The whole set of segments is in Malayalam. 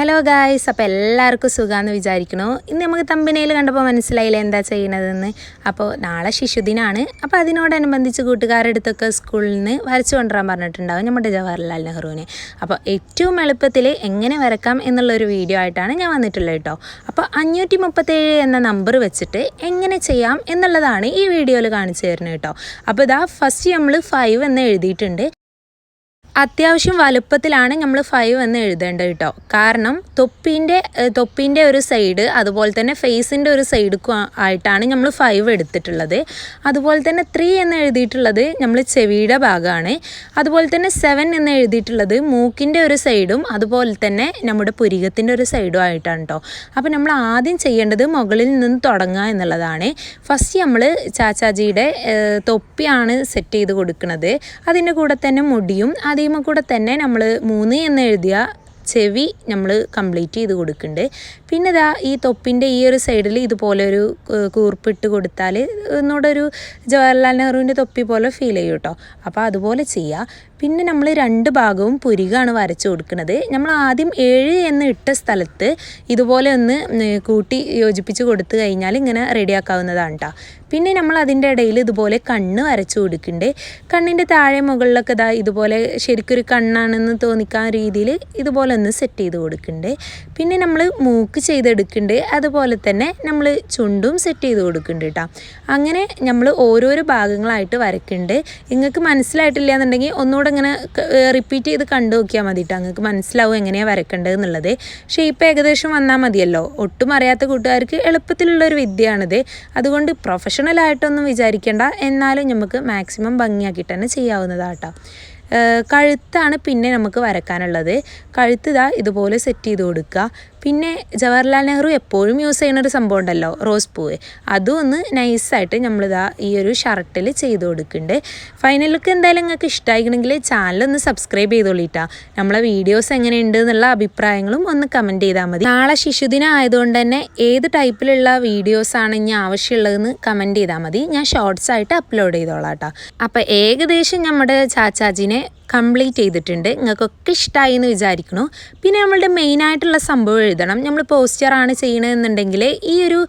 ഹലോ ഗായ്സ് അപ്പോൾ എല്ലാവർക്കും സുഖമാണെന്ന് വിചാരിക്കണു. ഇന്ന് നമുക്ക് തമ്പിനയിൽ കണ്ടപ്പോൾ മനസ്സിലായില്ല എന്താ ചെയ്യണതെന്ന്? അപ്പോൾ നാളെ ശിശുദിനാണ്. അപ്പോൾ അതിനോടനുബന്ധിച്ച് കൂട്ടുകാരെടുത്തൊക്കെ സ്കൂളിൽ നിന്ന് വരച്ചു കൊണ്ടുവരാൻ പറഞ്ഞിട്ടുണ്ടാവും നമ്മുടെ ജവഹർലാൽ നെഹ്റുവിനെ. അപ്പോൾ ഏറ്റവും എളുപ്പത്തിൽ എങ്ങനെ വരക്കാം എന്നുള്ളൊരു വീഡിയോ ആയിട്ടാണ് ഞാൻ വന്നിട്ടുള്ളത് കേട്ടോ. അപ്പോൾ അഞ്ഞൂറ്റി മുപ്പത്തേഴ് എന്ന നമ്പർ വെച്ചിട്ട് എങ്ങനെ ചെയ്യാം എന്നുള്ളതാണ് ഈ വീഡിയോയിൽ കാണിച്ചു തരുന്നത് കേട്ടോ. അപ്പോൾ ഇതാ ഫസ്റ്റ് നമ്മൾ ഫൈവ് എന്ന് എഴുതിയിട്ടുണ്ട്. അത്യാവശ്യം വലുപ്പത്തിലാണ് നമ്മൾ ഫൈവ് എന്ന് എഴുതേണ്ടത് കേട്ടോ കാരണം തൊപ്പീന്റെ തൊപ്പീന്റെ ഒരു സൈഡ് അതുപോലെ തന്നെ ഫേസിന്റെ ഒരു സൈഡ് ആയിട്ടാണ് നമ്മൾ ഫൈവ് എടുത്തിട്ടുള്ളത്. അതുപോലെ തന്നെ ത്രീ എന്ന് എഴുതിയിട്ടുള്ളത് നമ്മൾ ചെവിയുടെ ഭാഗമാണ്. അതുപോലെ തന്നെ സെവൻ എന്ന് എഴുതിയിട്ടുള്ളത് മൂക്കിന്റെ ഒരു സൈഡും അതുപോലെ തന്നെ നമ്മുടെ പുരികത്തിന്റെ ഒരു സൈഡും ആയിട്ടാണ് കേട്ടോ അപ്പോൾ നമ്മൾ ആദ്യം ചെയ്യേണ്ടത് മുകളിൽ നിന്ന് തുടങ്ങുക എന്നുള്ളതാണ്. ഫസ്റ്റ് നമ്മൾ ചാച്ചാജിയുടെ തൊപ്പിയാണ് സെറ്റ് ചെയ്ത് കൊടുക്കുന്നത്. അതിന്റെ കൂടെ തന്നെ മുടിയും അതേ കൂടെ തന്നെ നമ്മൾ മൂന്ന് എന്ന് എഴുതിയ ചെവി നമ്മൾ കംപ്ലീറ്റ് ചെയ്ത് കൊടുക്കുന്നുണ്ട് പിന്നെ ഇതാ ഈ തൊപ്പിന്റെ ഈ ഒരു സൈഡിൽ ഇതുപോലെ ഒരു കൂർപ്പിട്ട് കൊടുത്താൽ ഒന്നുകൂടെ ഒരു ജവഹർലാൽ നെഹ്റുവിന്റെ തൊപ്പി പോലെ ഫീൽ ചെയ്യും കേട്ടോ അപ്പോൾ അതുപോലെ ചെയ്യുക പിന്നെ നമ്മൾ രണ്ട് ഭാഗവും പുരികാണ് വരച്ചു കൊടുക്കുന്നത്. നമ്മൾ ആദ്യം ഏഴ് എന്ന് ഇട്ട സ്ഥലത്ത് ഇതുപോലെ ഒന്ന് കൂട്ടി യോജിപ്പിച്ച് കൊടുത്തു കഴിഞ്ഞാൽ ഇങ്ങനെ റെഡിയാക്കാവുന്നതാണ് കേട്ടോ പിന്നെ നമ്മൾ അതിന്റെ ഇടയിൽ ഇതുപോലെ കണ്ണ് വരച്ചു കൊടുക്കണ്ടേ കണ്ണിന്റെ താഴെ മുകളിലൊക്കെ ഇതാ ഇതുപോലെ ശരിക്കൊരു കണ്ണാണെന്ന് തോന്നിക്കാൻ രീതിയിൽ ഇതുപോലെ ഒന്ന് സെറ്റ് ചെയ്ത് കൊടുക്കണ്ടേ പിന്നെ നമ്മൾ മൂക്ക് ചെയ്തെടുക്കണ്ടേ അതുപോലെ തന്നെ നമ്മൾ ചുണ്ടും സെറ്റ് ചെയ്ത് കൊടുക്കുന്നുണ്ട് കേട്ടോ അങ്ങനെ നമ്മൾ ഓരോരോ ഭാഗങ്ങളായിട്ട് വരയ്ക്കുന്നുണ്ട് നിങ്ങൾക്ക് മനസ്സിലായിട്ടില്ല എന്നുണ്ടെങ്കിൽ ഒന്നുകൂടെ ഇങ്ങനെ റിപ്പീറ്റ് ചെയ്ത് കണ്ടു നോക്കിയാൽ മതി കേട്ടോ നിങ്ങൾക്ക് മനസ്സിലാവും എങ്ങനെയാണ് വരക്കേണ്ടത് എന്നുള്ളത്. ഷേപ്പ് ഏകദേശം വന്നാൽ മതിയല്ലോ. ഒട്ടും അറിയാത്ത കൂട്ടുകാർക്ക് എളുപ്പത്തിലുള്ളൊരു വിദ്യയാണിത്. അതുകൊണ്ട് പ്രൊഫഷണലായിട്ടൊന്നും വിചാരിക്കേണ്ട. എന്നാലും നമുക്ക് മാക്സിമം ഭംഗിയാക്കിയിട്ട് തന്നെ ചെയ്യാവുന്നതാട്ടോ. കഴുത്താണ് പിന്നെ നമുക്ക് വരക്കാനുള്ളത്. കഴുത്ത് ഇതാ ഇതുപോലെ സെറ്റ് ചെയ്ത് കൊടുക്കുക. പിന്നെ ജവഹർലാൽ നെഹ്റു എപ്പോഴും യൂസ് ചെയ്യുന്ന ഒരു സംഭവം ഉണ്ടല്ലോ റോസ് പൂവ്. അതും ഒന്ന് നൈസായിട്ട് നമ്മളിതാ ഈ ഒരു ഷർട്ടിൽ ചെയ്ത് കൊടുക്കുന്നുണ്ട്. ഫൈനലൊക്കെ എന്തായാലും നിങ്ങൾക്ക് ഇഷ്ടമായിക്കണമെങ്കിൽ ചാനൽ ഒന്ന് സബ്സ്ക്രൈബ് ചെയ്തോളിട്ടാ. നമ്മളെ വീഡിയോസ് എങ്ങനെയുണ്ട് എന്നുള്ള അഭിപ്രായങ്ങളും ഒന്ന് കമന്റ് ചെയ്താൽ മതി. നാളെ ശിശുദിനം ആയതുകൊണ്ട് തന്നെ ഏത് ടൈപ്പിലുള്ള വീഡിയോസാണ് ഇനി ആവശ്യമുള്ളതെന്ന് കമന്റ് ചെയ്താൽ മതി. ഞാൻ ഷോർട്സ് ആയിട്ട് അപ്ലോഡ് ചെയ്തോളാം കേട്ടോ അപ്പോൾ ഏകദേശം നമ്മുടെ ചാച്ചാജിനെ കംപ്ലീറ്റ് ചെയ്തിട്ടുണ്ട്. നിങ്ങൾക്കൊക്കെ ഇഷ്ടമായി എന്ന് വിചാരിക്കണു പിന്നെ നമ്മളുടെ മെയിനായിട്ടുള്ള സംഭവം എഴുതണം. നമ്മൾ പോസ്റ്ററാണ് ചെയ്യണമെന്നുണ്ടെങ്കിൽ ഈ ഒരു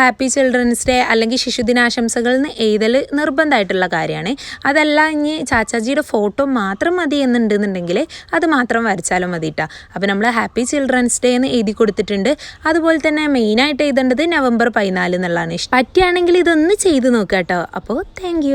ഹാപ്പി ചിൽഡ്രൻസ് ഡേ അല്ലെങ്കിൽ ശിശുദിനാശംസകൾ എന്ന് എഴുതൽ നിർബന്ധമായിട്ടുള്ള കാര്യമാണ്. അതല്ല ഇനി ചാച്ചാജിയുടെ ഫോട്ടോ മാത്രം മതി എന്നുണ്ടെന്നുണ്ടെങ്കിൽ അത് മാത്രം വരച്ചാലും മതി കേട്ടോ അപ്പോൾ നമ്മൾ ഹാപ്പി ചിൽഡ്രൻസ് ഡേ എന്ന് എഴുതി കൊടുത്തിട്ടുണ്ട്. അതുപോലെ തന്നെ മെയിനായിട്ട് എഴുതേണ്ടത് നവംബർ പതിനാല് എന്നുള്ളതാണ്. പറ്റുകയാണെങ്കിൽ ഇതൊന്ന് ചെയ്ത് നോക്കാം കേട്ടോ. അപ്പോൾ താങ്ക്